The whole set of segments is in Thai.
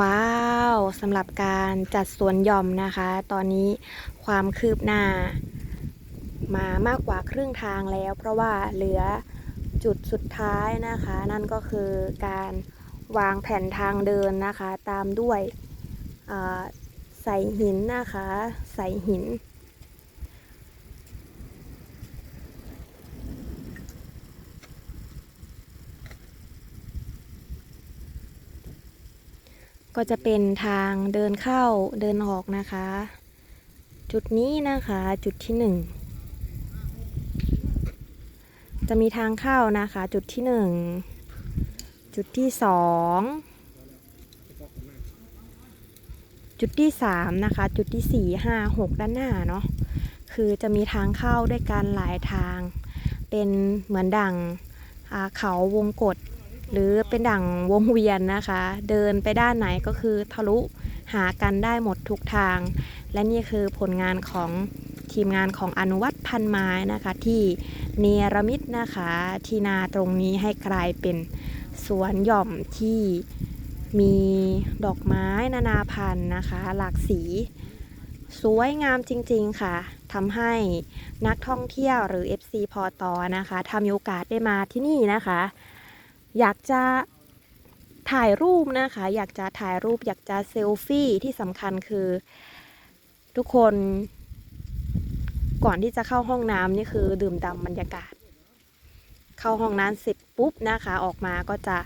ว้าวสำหรับการจัดสวนหย่อมนะคะ ตอนนี้ความคืบหน้ามามากกว่าครึ่งทางแล้ว เพราะว่าเหลือจุดสุดท้ายนะคะ นั่นก็คือการวางแผ่นทางเดินนะคะ ตามด้วยใส่หินนะคะ ใส่หิน ก็จะเป็นทางเดินเข้าเดินออกนะคะ จุดนี้นะคะจุดที่หนึ่งจะมีทางเข้านะคะ จุดที่หนึ่งจุดที่สองจุดที่สามนะคะ จุดที่สี่ห้าหกด้านหน้าเนาะคือจะมีทางเข้าด้วยกันหลายทาง เป็นเหมือนดังอาเขาวงกฏ หรือเป็นดั่งวงเวียนนะคะ เดินไปด้านไหนก็คือทะลุหากันได้หมดทุกทาง และนี่คือผลงานของทีมงานของอนุวัตพันไม้นะคะ ที่เนรมิตนะคะที่นาตรงนี้ให้กลายเป็นสวนหย่อมที่มีดอกไม้นานาพันธุ์นะคะ หลากสี สวยงามจริงๆค่ะทำให้นักท่องเที่ยวหรือ FC พอตอนะคะถ้ามีโอกาสได้มาที่นี่นะคะ อยากจะถ่ายรูปนะคะ อยากจะถ่ายรูป อยากจะเซลฟี่ที่สำคัญคือ ทุกคนก่อนที่จะเข้าห้องน้ำนี่คือดื่มด่ำบรรยากาศ เข้าห้องน้ำเสร็จปุ๊บนะคะ ออกมาก็จะ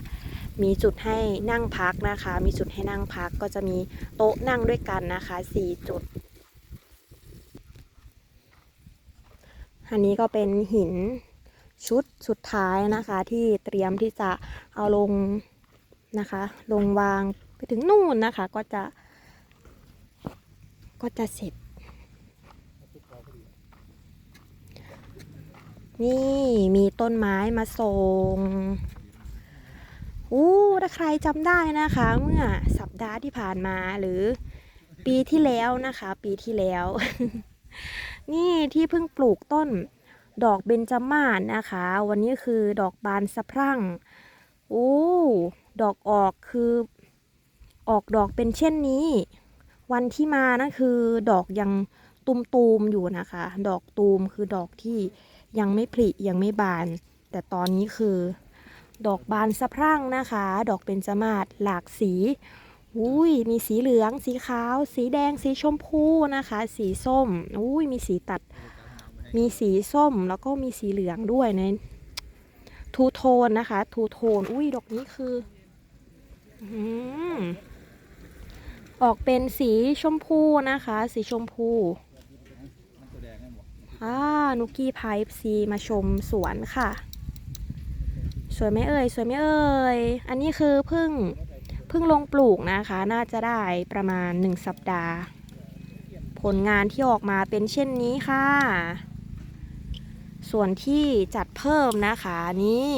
มีจุดให้นั่งพักนะคะ มีจุดให้นั่งพักก็จะมีโต๊ะนั่งด้วยกันนะคะสี่จุด อันนี้ก็เป็นหิน ชุดสุดท้ายนะคะ ที่เตรียมที่จะเอาลงนะคะ ลงวางไปถึงนู่นนะคะ ก็จะ ก็จะเสร็จ นี่มีต้นไม้มาส่งอู้ถ้าใครจำได้นะคะ เมื่อสัปดาห์ที่ผ่านมาหรือปีที่แล้วนะคะ ปีที่แล้ว นี่ที่เพิ่งปลูกต้น ดอกเบญจมาศนะคะ วันนี้คือดอกบานสะพรั่งโอ้ดอกออกคือออกดอกเป็นเช่นนี้ วันที่มานะคือดอกยังตุมตูมๆอยู่นะคะ ดอกตูมคือดอกที่ยังไม่ผลิยังไม่บาน แต่ตอนนี้คือ ดอกบานสะพรั่งนะคะ ดอกเบญจมาศหลากสีอุ้ยมีสีเหลือง สีขาว สีแดง สีชมพูนะคะ สีส้มอุ้ยมีสีตัด มีสีส้มแล้วก็มีสีเหลืองด้วยในทูโทนนะคะทูโทนอุ้ยดอกนี้คือออออกเป็นสีชมพูนะคะ สีชมพูอ่านุกกี้พายซีมาชมสวนค่ะ สวยไหมเอ่ย สวยไหมเอ่ย อันนี้คือเพิ่งเพิ่งลงปลูกนะคะ น่าจะได้ประมาณ1สัปดาห์ ผลงานที่ออกมาเป็นเช่นนี้ค่ะ ส่วนที่จัดเพิ่มนะคะนี่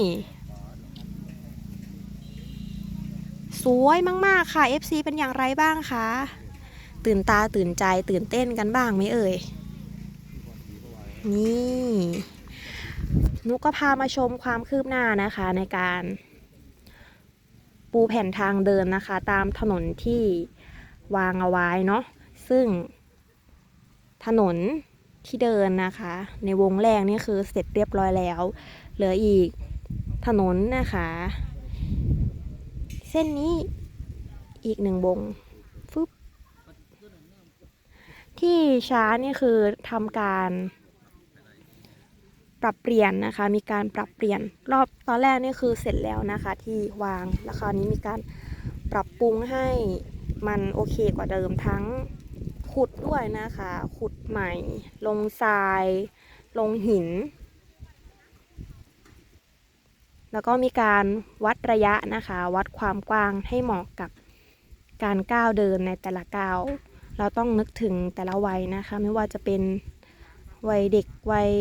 สวยมาก ๆ ค่ะ FC เป็นอย่างไรบ้างคะ ตื่นตาตื่นใจตื่นเต้นกันบ้างไหมเอ่ย นี่นุกก็พามาชมความคืบหน้านะคะในการปูแผ่นทางเดินนะคะ ตามถนนที่วางเอาไว้เนาะซึ่งถนน ที่เดินนะคะ ในวงแรกนี่คือเสร็จเรียบร้อยแล้ว เหลืออีกถนนนะคะ เส้นนี้อีกหนึ่งวงฟึบที่ช้านี่คือทำการปรับเปลี่ยนนะคะ มีการปรับเปลี่ยนรอบตอนแรกนี่คือเสร็จแล้วนะคะ ที่วางแล้วคราวนี้มีการปรับปรุงให้มันโอเคกว่าเดิมทั้ง ขุดด้วยนะคะ ขุดใหม่ ลงทราย ลงหิน แล้วก็มีการวัดระยะนะคะ วัดความกว้างให้เหมาะกับการก้าวเดินในแต่ละก้าว เราต้องนึกถึงแต่ละวัยนะคะ ไม่ว่าจะเป็นวัยเด็ก วัย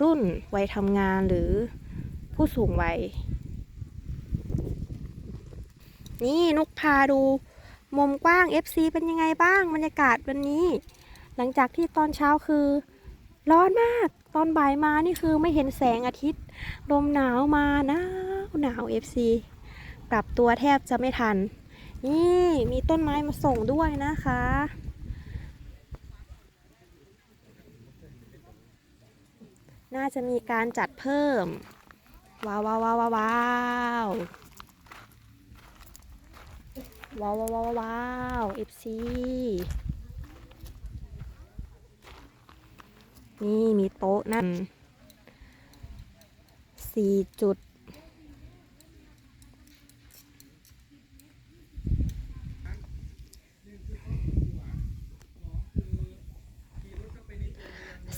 รุ่น วัยทำงานหรือผู้สูงวัย นี่นุกพาดู มุมกว้าง FC เป็นยังไงบ้างบรรยากาศวันนี้ หลังจากที่ตอนเช้าคือ ร้อนมากตอนบ่ายมานี่คือไม่เห็นแสงอาทิตย์ ลมหนาวมาหนาวหนาว FC ปรับตัวแทบจะไม่ทัน นี่มีต้นไม้มาส่งด้วยนะคะน่าจะมีการจัดเพิ่ม ว้าวว้าวว้าวว้าว ว้าวว้าวว้าวว้าวว้าว FC นี่มีโต๊ะนั่นสี่จุด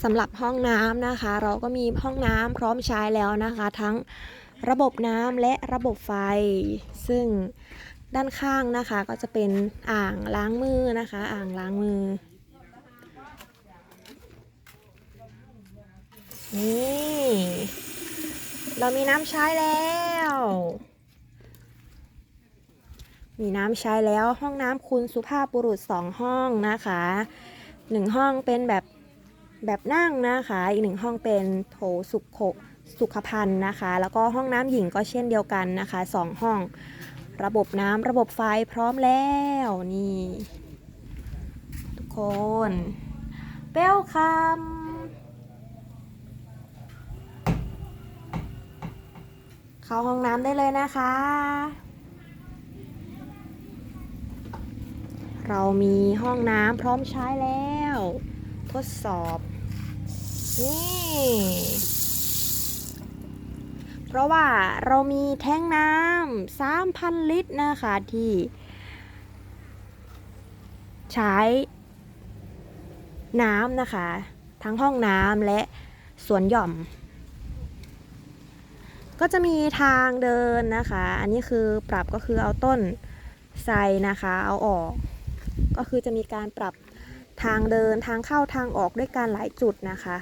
สำหรับห้องน้ำนะคะ เราก็มีห้องน้ำพร้อมใช้แล้วนะคะ ทั้งระบบน้ำและระบบไฟ ซึ่ง ด้านข้างนะคะก็จะเป็นอ่างล้างมือนะคะ อ่างล้างมือ นี่ เรามีน้ำใช้แล้ว มีน้ำใช้แล้วห้องน้ำคุณสุภาพบุรุษสองห้องนะคะหนึ่งห้องเป็นแบบแบบนั่งนะคะ อีกหนึ่งห้องเป็นโถสุขสุขภัณฑ์นะคะ แล้วก็ห้องน้ำหญิงก็เช่นเดียวกันนะคะสองห้อง ระบบน้ำระบบไฟพร้อมแล้วนี่ ทุกคนเวลคัมเข้าห้องน้ำได้เลยนะคะ เรามีห้องน้ำพร้อมใช้แล้ว ทดสอบนี่ เพ ราะว่าเรามีแท้งน้ำ3,000ลิตรนะคะที่ใช้น้ำนะคะ ทั้งห้องน้ำและสวนหย่อม ก็จะมีทางเดินนะคะ อันนี้คือปรับก็คือเอาต้นไทรนะคะ เอาออก ก็คือจะมีการปรับทางเดินทางเข้าทางออกด้วยการหลายจุดนะคะ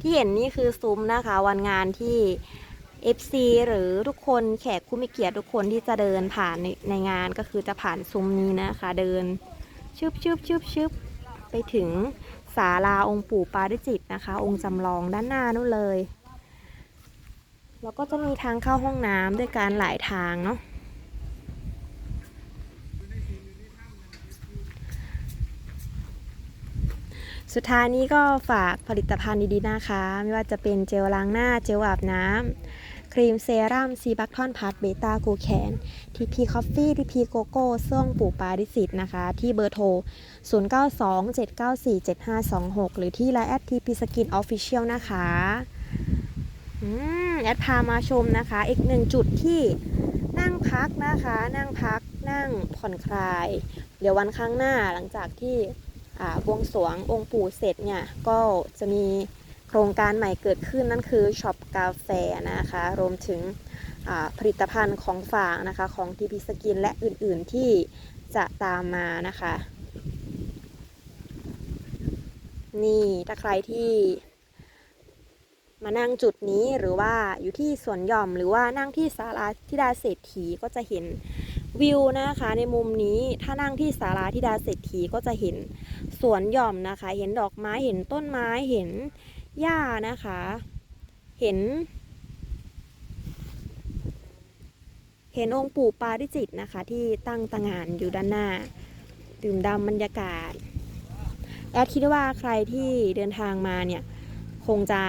ที่เห็นนี่คือซุ้มนะคะ วันงานที่ FC หรือทุกคนแขกผู้มีเกียรติทุกคนที่จะเดินผ่านในในงานก็คือจะผ่านซุ้มนี้นะคะ เดินชึบชึบชึบชึบไปถึงศาลาองค์ปู่ปาริจิตนะคะ องค์จำลองด้านหน้านู่นเลย แล้วก็จะมีทางเข้าห้องน้ำด้วยการหลายทางเนาะ สุดท้ายนี้ก็ฝากผลิตภัณฑ์ดีๆนะคะ ไม่ว่าจะเป็นเจลล้างหน้าเจลอาบน้ำครีมเซรั่มซีบัคทอนพัทเบต้ากูแคนทีพีคอฟฟี่ทีพีโกโก้เสื่องปู่ปาริสิตนะคะ ที่เบอร์โทร 0927947526 หรือที่ไลน์แอดทีพีสกินออฟฟิเชียลนะคะอแอดพามาชมนะคะ อีกหนึ่งจุดที่นั่งพักนะคะ นั่งพักนั่งผ่อนคลาย เดี๋ยววันข้างหน้าหลังจากที่ บวงสรวงองค์ปู่เสร็จเนี่ยก็จะมีโครงการใหม่เกิดขึ้นนั่นคือช็อปกาแฟนะคะรวมถึงผลิตภัณฑ์ของฝากนะคะของทีพีสกินและอื่นๆที่จะตามมานะคะ นี่ถ้าใครที่มานั่งจุดนี้หรือว่าอยู่ที่สวนหย่อมหรือว่านั่งที่ศาลาธิดาเศรษฐีก็จะเห็น วิวนะคะในมุมนี้ถ้านั่งที่ศาลาธิดาเศรษฐีก็จะเห็นสวนหย่อมนะคะ เห็นดอกไม้เห็นต้นไม้เห็นหญ้านะคะ เห็น เห็นองค์ปู่ปาริจิตนะคะ ที่ตั้งตางานอยู่ด้านหน้า ดื่มด่ำบรรยากาศแอดคิดว่าใครที่เดินทางมาเนี่ย คงจะ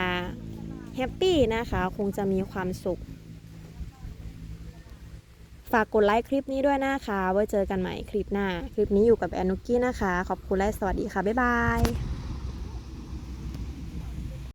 แฮปปี้นะคะ คงจะมีความสุข ฝากกดไลค์คลิปนี้ด้วยนะคะ ไว้เจอกันใหม่คลิปหน้า คลิปนี้อยู่กับแอนนุกกี้นะคะ ขอบคุณและสวัสดีค่ะ บ๊ายบาย